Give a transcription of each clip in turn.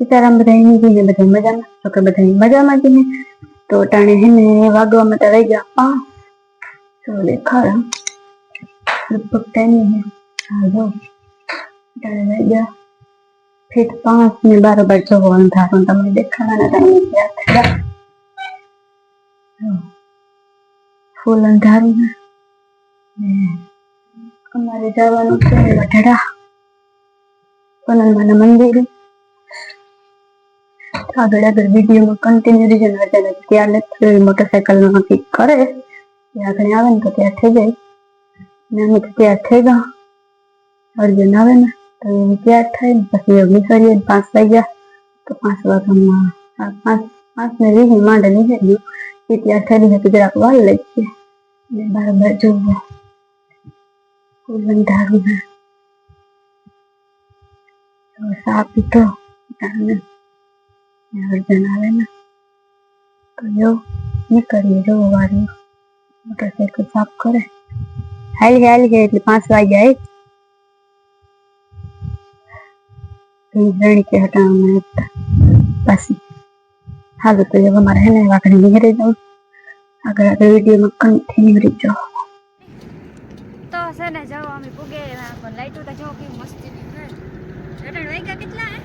સીતારામ બધા જઈને બધા મજામાં? તો કે બધા મજામાં જઈને તો ટાણે હેને વાગવામાં તો રહી ગયા. પાંચ તો દેખાડો. લગભગ ટાઈમ હે. હા ટાણે રહી ગયા. ફીટ પાંચ ને બારોબાર જોવો અંધારું. તમને દેખાડવાના ટાઈમે ત્યાં થયા. ફૂલ અંધારું ને અમારે જવાનું છે વઢડા સોનલમાના મંદિરે. આગળ આગળ વિડીયોમાં કન્ટિન્યુ રીજન વધારે ત્યાં નથી. મોટરસાયકલ નો નક્કી કરે. આગળ આવે ને તો ત્યાં થઈ જાય. ને અમે તો ત્યાં થઈ ગયા. અર્જુન આવે ને તો એ ત્યાં થાય ને પછી એ નીકળીએ પાંચ વાગ્યા. તો પાંચ વાગ્યામાં પાંચ પાંચ ને વીસ માંડે નીકળ્યું. એ ત્યાં થઈ તો જરાક વાલ લઈ છે ને બરાબર જોવો. ફૂલ ધારું સાપ તો સા અર્જુન આવે ને તો જો નીકળીએ જોવો વારી મોટરસાયકલ સાફ કરે. હાલી હાલી એટલે પાંચ વાગ્યા એ રણી કે હટાવવામાં પાછી હાલો તો હવે મારે હે ને વાકડી નીકળી જાઉં આગળ આગળ વિડીયોમાં કન્ટિન્યુ રહેજો તો છે ને જાઓ અમે પૂગે લાઈટો તો જો કેવી મસ્તી ની છે રટણ વાગ્યા કેટલા હે?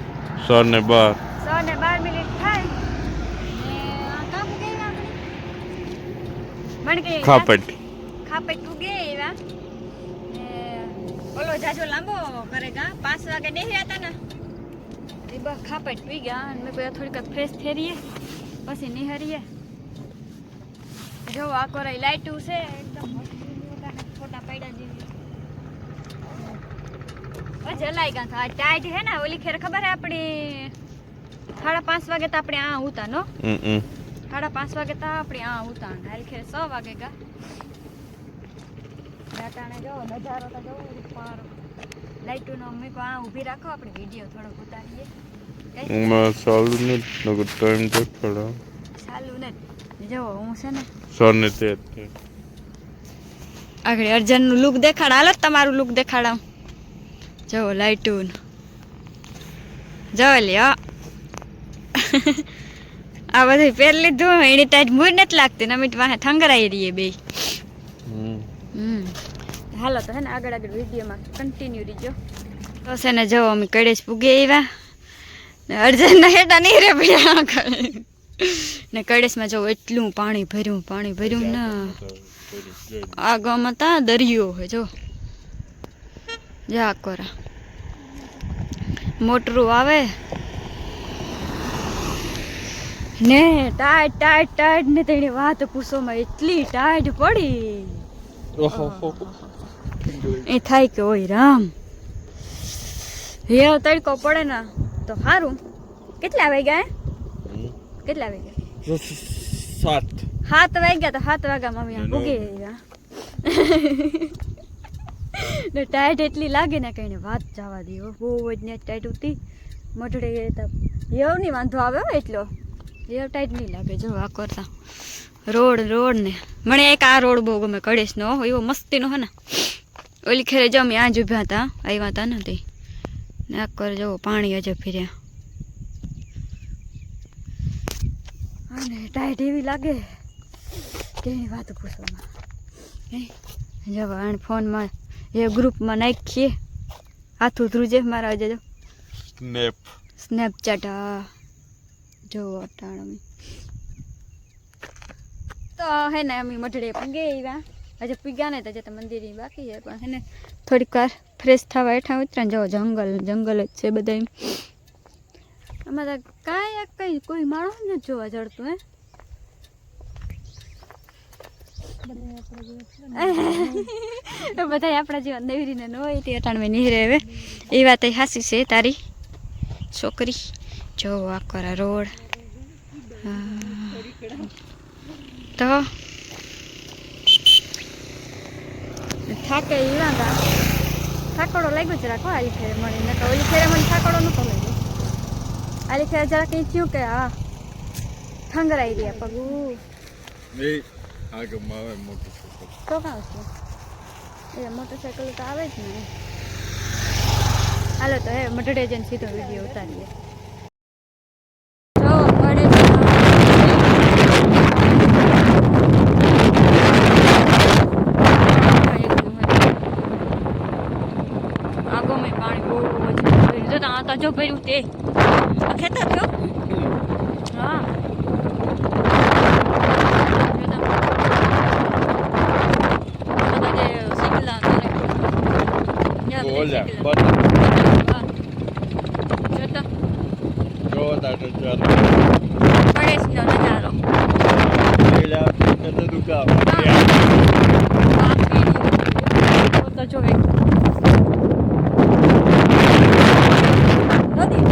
ને બાર. સો ને બાર મિનિટ થાય. ખાપટ. ખાપે પૂગે એવા. ઓલો જાજો લાંબો કરે ગા. પાંચ વાગે નહીં હતા ને. એ બસ ખાપટ પી ગયા અને મેં કોઈ થોડીક ફ્રેશ ફેરીએ પછી નિહરીએ. જો આ કોરાઈ લાઈટ છે એકદમ ફોટા પડ્યા જેવી. જલાઈ ગયા ટાઈટ હે ને ઓલી ખેર ખબર હે આપણી? સાડા પાંચ વાગે તો આપણે આ ઉતા નો. સાડા પાંચ વાગે તો આપણે આ ઉતા હાલ ખેર છ વાગે ગા. રાતાણે જો નજારો તો જોવો પાર લાઈટું નો મેં કહું આ ઊભી રાખો આપણે વિડિયો થોડોક ઉતારીએ. એમાં સાલું ને નગર ટાઈમ દેખાડો ચાલુ ને જો. હું છે ને સર ને તે આગળ અર્જનનું લુક દેખાડ. હાલો તમારું લુક દેખાડાવ જો લાઈટુન. જો લ્યો. આ બધું પહેરી લીધું એની ટાઈટ મૂડ નથી લાગતી અમે વાહે થંગરાઈ રહીએ બે. હાલો તો હે ને આગળ આગળ વિડીયોમાં કન્ટિન્યુ રહીજો. તો છે ને જો અમે કડેશ પૂગે આવ્યા ને અર્જન ના હેઠા નહીં રે ભાઈ આગળ. ને કડેશમાં જો એટલું પાણી ભર્યું પાણી ભર્યું ને. આગળમાં તા દરિયો હોય જો. જા કોરા. મોટરું આવે. ને ટાઈટ ટાઈટ ટાઈટ ને તેની વાત પૂછોમાં એટલી ટાઈટ પડી. એ થાય કે ઓય રામ. હે તડકો પડે ને તો સારું કેટલા વાગ્યા કેટલા વાગ્યા? સાત. સાત વાગ્યા તો સાત વાગ્યા મમ્મી ઉગી ગયા. ને ટાઈટ એટલી લાગે ને કઈને વાત જવા દો. બહુ જ ને ટાઈટ ઉતી મઢડે તો એવ નહીં વાંધો આવે એટલો. એવ ટાઈટ નહીં લાગે જો આ કરતા. રોડ રોડ ને. મને એક આ રોડ બહુ ગમે કડેશ નો એવો મસ્તીનો હે ને. ઓલી ખેરે જો અમે આ જ ઊભા હતા આવ્યા હતા ને તે. ને આ કર જવો પાણી હજે ફેર્યા અને ટાઈટ એવી લાગે કેવી વાત પૂછવામાં. જવા અને ફોનમાં એ ગ્રુપમાં નાખીએ. હાથું ધ્રુજે મારા જજો સ્નેપ. સ્નેપચેટ હા. જો અટાણ. અમે તો હે ને અમે મઢડે પણ ગયા હજે પૂગ્યા ને હજે તો મંદિર બાકી છે પણ હે ને થોડીક વાર ફ્રેશ થવા હેઠા ઉતરા જવો. જંગલ જંગલ જ છે બધા આમાં તો કાંઈ કંઈ કોઈ માણસ નથી જોવા જડતું હે. બધા આપણા જેવા નવરીને ન હોય તે અટાણમાં નહીં રહે એ વાત હાસી છે તારી છોકરી. જો આ કરા રોડ હા. તો થાકે એવા હતા થાકડો લાગ્યો જ રાખો આલી ફેરે મળી ને તો ઓલી ફેરે મને થાકડો નતો લાગ્યો આલી ફેરે જરા કંઈ થયું કે હા થંગરાઈ રહ્યા પગુ તો કાં એ મોટરસાયકલ તો આવે જ ને હાલો તો હે મઢડે જઈને સીધો વીડિયો ઉતારીએ જો ભર્યું તે ખેતર જો હા તમે. આ બધા જે શીંગલા કરે. યા બધા ઓલા શીંગલા. બટ હા. જો તો જો તારે ચાલ ગણેશનો નજારો પેલા કને દુકાવ બાકી તો તો જો એક નદી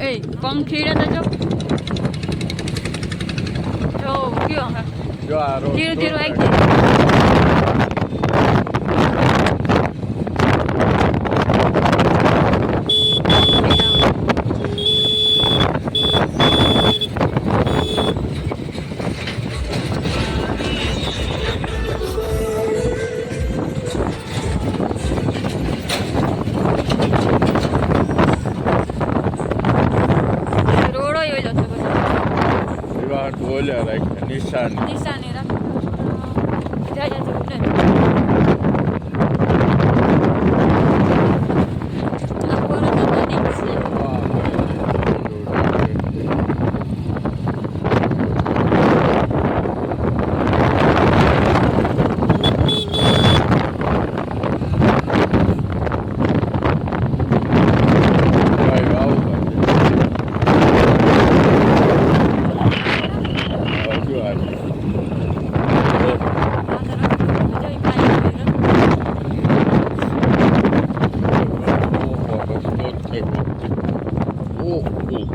એ પંખી તો જો જો કયો હે જો આ રોડ ધીરે ધીરે આવી બોલ્યા રાખ નિશાન. નિશાની રાખ જાય જા જવું ને આ કોને તો નદી છે ભાઈ આવું હજુ આ ઓહો રસ્તો જ છે ગોપતી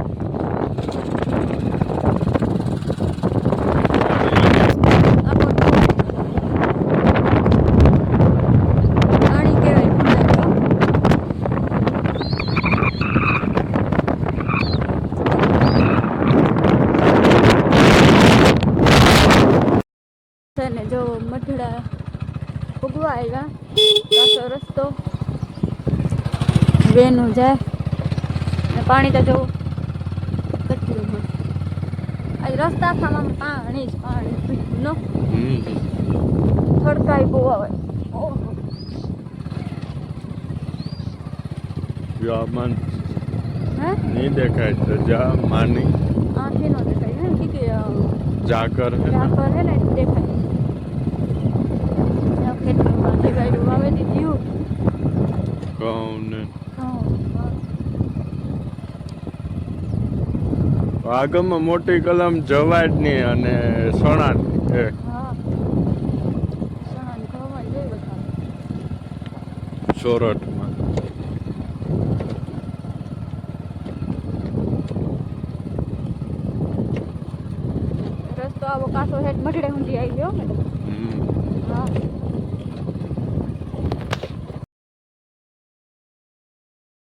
ઓહો ને જો મઠડા ઉગવા આવ્યા પાછો રસ્તો બેનું જાય ને પાણી તો જવું. કેટલું આજ રસ્તા ખામાં પાણી જ પાણી. નો? થડકાઈ બહુ આવે. યા હે? નહીં દેખાય તો જા માની. આંખી નો દેખાય. હે કે જાકર હે ને? હે ને દેખાય. કેટલું વાંધે ગાડું આવે ને જીવ. કહું ને હા. આગળમાં મોટી કલમ જવાડની અને એ સણાની બધા સોરઠમાં. રસ્તો આવો કાસો હેઠ મઢડે ઊંધી આવી ગયો હા.